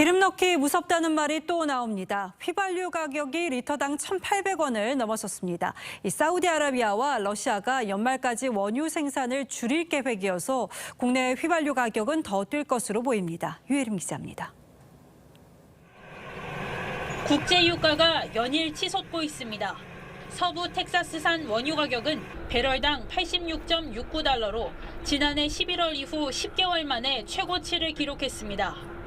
기름 넣기 무섭다는 말이 또 나옵니다. 휘발유 가격이 리터당 1,800원을 넘어섰습니다. 이 사우디아라비아와 러시아가 연말까지 원유 생산을 줄일 계획이어서 국내 휘발유 가격은 더 뛸 것으로 보입니다. 유혜림 기자입니다. 국제 유가가 연일 치솟고 있습니다. 서부 텍사스산 원유 가격은 배럴당 86.69달러로 지난해 11월 이후 10개월 만에 최고치를 기록했습니다.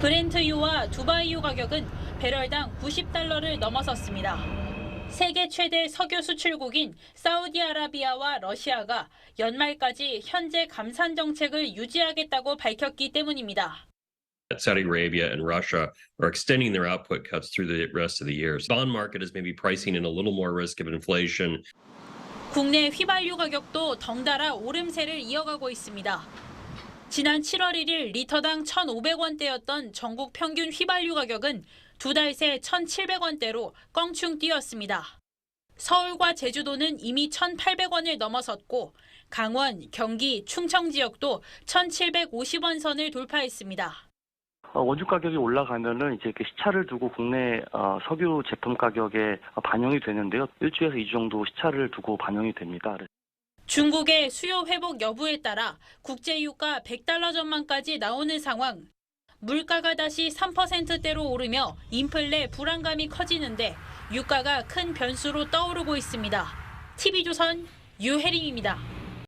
브렌트유와 두바이유 가격은 배럴당 90달러를 넘어섰습니다. 세계 최대 석유 수출국인 사우디아라비아와 러시아가 연말까지 현재 감산 정책을 유지하겠다고 밝혔기 때문입니다. Saudi Arabia and Russia are extending their output cuts through the rest of the year. Bond market is maybe pricing in a little more risk of inflation. 국내 휘발유 가격도 덩달아 오름세를 이어가고 있습니다. 지난 7월 1일 리터당 1,500원대였던 전국 평균 휘발유 가격은 두 달 새 1,700원대로 껑충 뛰었습니다. 서울과 제주도는 이미 1,800원을 넘어섰고 강원, 경기, 충청 지역도 1,750원 선을 돌파했습니다. 어, 원유 가격이 올라가면은 이제 시차를 두고 국내 어, 석유 제품 가격에 반영이 되는데요. 일주에서 2주 정도 시차를 두고 반영이 됩니다. 중국의 수요 회복 여부에 따라 국제 유가 100달러 전망까지 나오는 상황. 물가가 다시 3%대로 오르며 인플레 불안감이 커지는데 유가가 큰 변수로 떠오르고 있습니다. TV조선 유혜림입니다.